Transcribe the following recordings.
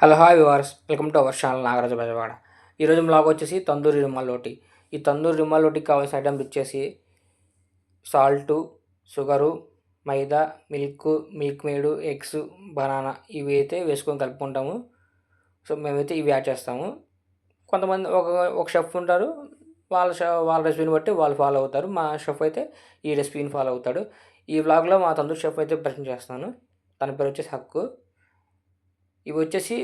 Hello hi viewers welcome to our channel Nagaraja Bezawada. ఈరోజు blog వచ్చేసి తందూరి రుమాల్ రోటి. ఈ తందూరి రుమాల్ రోటికి కావాల్సిన ఐటమ్స్ వచ్చేసి salt sugar maida milk milkmaid eggs banana ఇవి అయితే వేసుకొని కలుపుకుంటాము. సో మేమైతే ఇవి యాడ్ చేస్తాము. కొంతమంది ఒక ఒక షెఫ్ ఉంటారు. వాళ్ళ వాళ్ళ రెసిపీని బట్టి వాళ్ళు ఫాలో అవుతారు. మా షెఫ్ అయితే ఈ రెసిపీని ఫాలో అవుతాడు. ఈ వ్లాగ్లో మా తందూరి షెఫ్ అయితే ప్రజెంట్ చేస్తాను. తన పేరు వచ్చేసి హక్కు. ఇవి వచ్చేసి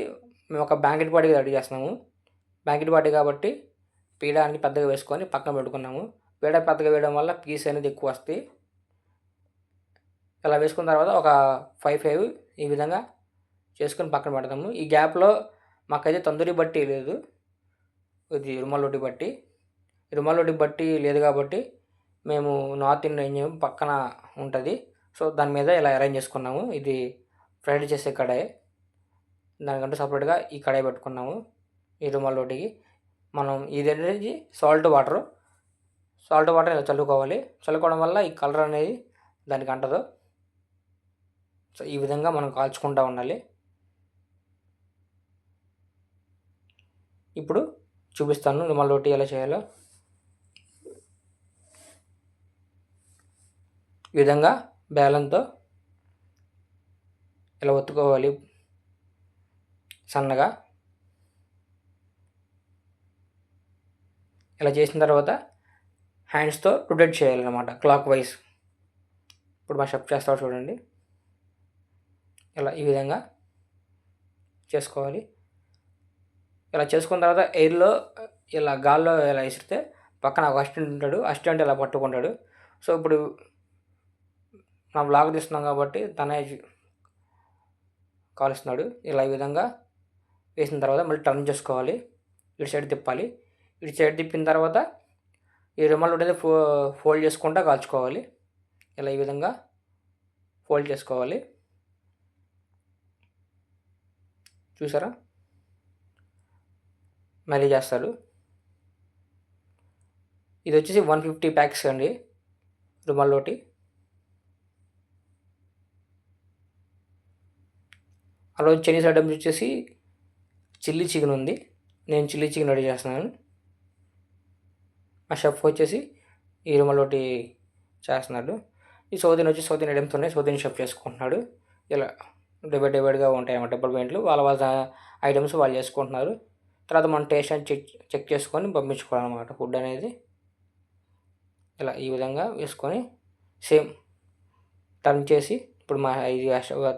మేము ఒక బ్యాంకెట్ పార్టీకి రెడీ చేస్తున్నాము. బ్యాంకెట్ పార్టీ కాబట్టి పీడ అన్ని పెద్దగా వేసుకొని పక్కన పెట్టుకున్నాము. పీడ పెద్దగా వేయడం వల్ల పీస్ అనేది ఎక్కువ వస్తాయి. ఇలా వేసుకున్న తర్వాత ఒక ఫైవ్ ఫైవ్ ఈ విధంగా చేసుకొని పక్కన పెడతాము. ఈ గ్యాప్లో మాకైతే తందూరి బట్టి లేదు. ఇది రుమాల్ రొట్టి బట్టి. రుమాల్ రొట్టి బట్టి లేదు కాబట్టి మేము నార్త్ ఇండియన్ పక్కన ఉంటుంది. సో దాని మీద ఇలా అరేంజ్ చేసుకున్నాము. ఇది ఫ్రైడ్ చేసే కడాయి. దానికంటే సపరేట్గా ఈ కడాయి పెట్టుకున్నాము. ఈ రుమాల్ రోటికి. మనం ఇది అనేది సాల్ట్ వాటర్. సాల్ట్ వాటర్ ఇలా చల్లుకోవాలి. చల్లుకోవడం వల్ల ఈ కలర్ అనేది దానికి అంటదు. సో ఈ విధంగా మనం కాల్చుకుంటూ ఉండాలి. ఇప్పుడు చూపిస్తాను రుమాల్ రోటీ ఎలా చేయాలో. ఈ విధంగా బేలంతో ఇలా ఒత్తుకోవాలి. సన్నగా ఇలా చేసిన తర్వాత హ్యాండ్స్తో రొటేట్ చేయాలన్నమాట క్లాక్ వైజ్. ఇప్పుడు మా షెఫ్ చేస్తాడు చూడండి. ఇలా ఈ విధంగా చేసుకోవాలి. ఇలా చేసుకున్న తర్వాత ఎయిర్లో ఇలా గాల్లో ఇలా విసిరితే పక్కన ఒక అసిస్టెంట్ ఉంటాడు. అసిస్టెంట్ ఇలా పట్టుకుంటాడు. సో ఇప్పుడు నా బ్లాగ్ తీస్తున్నాం కాబట్టి తనే కాలుస్తున్నాడు ఇలా ఈ విధంగా వేసిన తర్వాత మళ్ళీ టర్న్ చేసుకోవాలి. ఇటు సైడ్ తిప్పాలి. ఇటు సైడ్ తిప్పిన తర్వాత ఈ రుమాలు ఉండేది ఫో ఫోల్డ్ చేసుకుంటా కాల్చుకోవాలి. ఇలా ఈ విధంగా ఫోల్డ్ చేసుకోవాలి. చూసారా? మళ్ళీ చేస్తారు. ఇది వచ్చేసి వన్ ఫిఫ్టీ ప్యాక్స్ అండి రుమాల్లోటి. అలా చైనీస్ ఐటమ్స్ వచ్చేసి చిల్లీ చికెన్ ఉంది. నేను చిల్లీ చికెన్ రెడీ చేస్తున్నాను. ఆ షెఫ్ వచ్చేసి ఈ రుమలోటి చేస్తున్నాడు. ఈ సౌదీన్ వచ్చి సౌదీన్ ఐటమ్స్ ఉన్నాయి సౌదీన్ షెఫ్ చేసుకుంటున్నాడు. ఇలా డివైడ్ డివైడ్గా ఉంటాయి అన్నమాట పెయింట్లు. వాళ్ళ వాళ్ళ ఐటమ్స్ వాళ్ళు చేసుకుంటున్నారు. తర్వాత మనం టేస్ట్ అని చెక్ చెక్ చేసుకొని పంపించుకోవాలన్నమాట ఫుడ్ అనేది. ఇలా ఈ విధంగా వేసుకొని సేమ్ టర్న్ చేసి ఇప్పుడు మా ఇది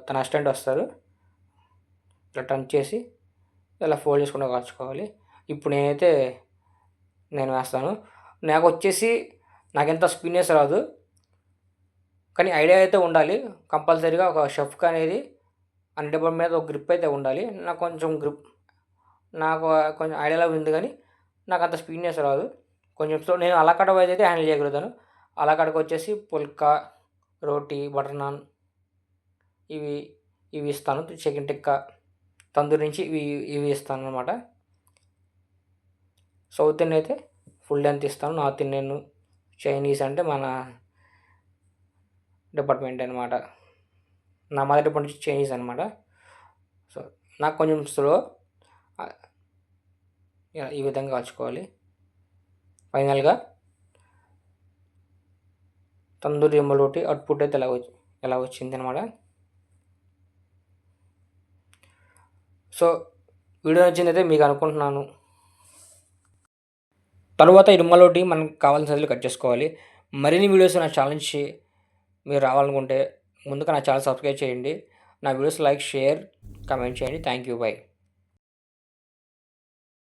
తన అసిస్టెంట్ వస్తారు. ఇట్లా టర్న్ చేసి ఇలా ఫోల్డ్ చేసుకుంటూ కాల్చుకోవాలి ఇప్పుడు నేనైతే నేను వేస్తాను. నాకు వచ్చేసి నాకు ఎంత స్పిన్నెస్ రాదు. కానీ ఐడియా అయితే ఉండాలి. కంపల్సరీగా ఒక షెఫ్కి అనేది అన్ని మీద ఒక గ్రిప్ అయితే ఉండాలి. నాకు కొంచెం గ్రిప్ నాకు కొంచెం ఐడియాలో ఉంది కానీ నాకు అంత స్పీడ్నెస్ రాదు. కొంచెం స్లో నేను అలాకడ వైజ్ అయితే హ్యాండిల్ చేయగలుగుతాను. అలాకడకు వచ్చేసి పుల్కా రోటీ బటర్ నాన్ ఇవి ఇవి ఇస్తాను. చికెన్ టిక్కా. తందూరి నుంచి ఇవి ఇవి ఇస్తాను అనమాట సౌత్ ఇండియన్ అయితే ఫుల్ లెంత్ ఇస్తాను. నార్త్ ఇండియన్ చైనీస్ అంటే మన డిపార్ట్మెంట్ అనమాట నా మదర్ డిపార్ట్మెంట్ చైనీస్ అనమాట సో నాకు కొంచెం స్లో. ఈ విధంగా కాల్చుకోవాలి ఫైనల్గా తందూరి ఒకటి అవుట్పుట్ అయితే ఎలా వచ్చి ఎలా వచ్చింది అనమాట సో వీడియో నచ్చిందైతే మీకు అనుకుంటున్నాను. తర్వాత ఇరుమలోటి మనకు కావాల్సిన సైజులు కట్ చేసుకోవాలి. మరిన్ని వీడియోస్ నా ఛానల్ నుంచి మీరు రావాలనుకుంటే ముందుగా నా ఛానల్ సబ్స్క్రైబ్ చేయండి. నా వీడియోస్ లైక్ షేర్ కమెంట్ చేయండి. Thank you bye